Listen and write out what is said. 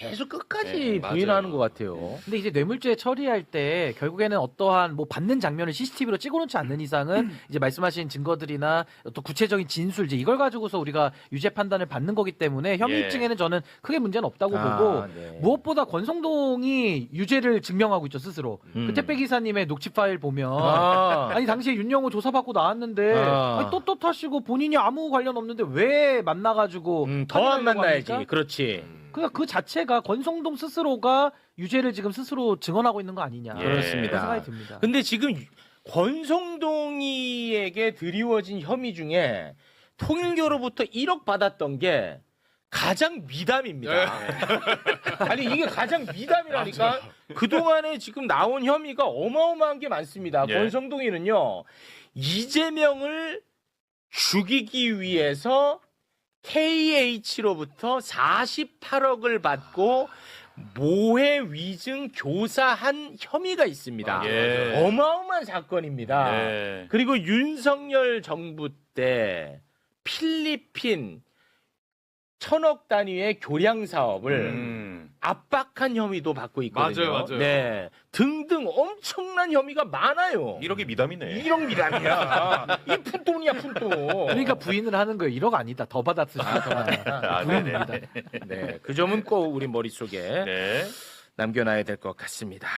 계속 끝까지 네, 맞아요. 부인하는 것 같아요. 근데 이제 뇌물죄 처리할 때 결국에는 어떠한 뭐 받는 장면을 CCTV로 찍어놓지 않는 이상은 이제 말씀하신 증거들이나 또 구체적인 진술 이제 이걸 가지고서 우리가 유죄 판단을 받는 거기 때문에 혐의 예. 입증에는 저는 크게 문제는 없다고 아, 보고 네. 무엇보다 권성동이 유죄를 증명하고 있죠 스스로. 음. 그 택배 기사님의 녹취 파일 보면 아, 아니 당시에 윤영호 조사받고 나왔는데 아. 아니, 떳떳하시고 본인이 아무 관련 없는데 왜 만나가지고 음, 더 안 확인하려고 만나야지. 그렇지. 그러니까 그 자체가 권성동 스스로가 유죄를 지금 스스로 증언하고 있는 거 아니냐 예. 그렇습니다. 그런 생각이 듭니다. 근데 지금 권성동이에게 드리워진 혐의 중에 통일교로부터 1억 받았던 게 가장 미담입니다. 아니 이게 가장 미담이라니까. 그동안에 지금 나온 혐의가 어마어마한 게 많습니다. 예. 권성동이는요. 이재명을 죽이기 위해서 KH로부터 48억을 받고 모해 위증 교사한 혐의가 있습니다. 예. 어마어마한 사건입니다. 네. 그리고 윤석열 정부 때 필리핀 천억 단위의 교량 사업을 음. 압박한 혐의도 받고 있거든요. 맞아요, 맞아요. 네, 등등 엄청난 혐의가 많아요. 1억이 미담이네. 1억 미란이야. 이 푼돈이야 푼돈. 그러니까 부인을 하는 거예요. 1억 아니다. 더 받았을 수도 있다. 아, 네네. 부인입니다. 네, 그 점은 꼭 우리 머릿속에 네. 남겨놔야 될 것 같습니다.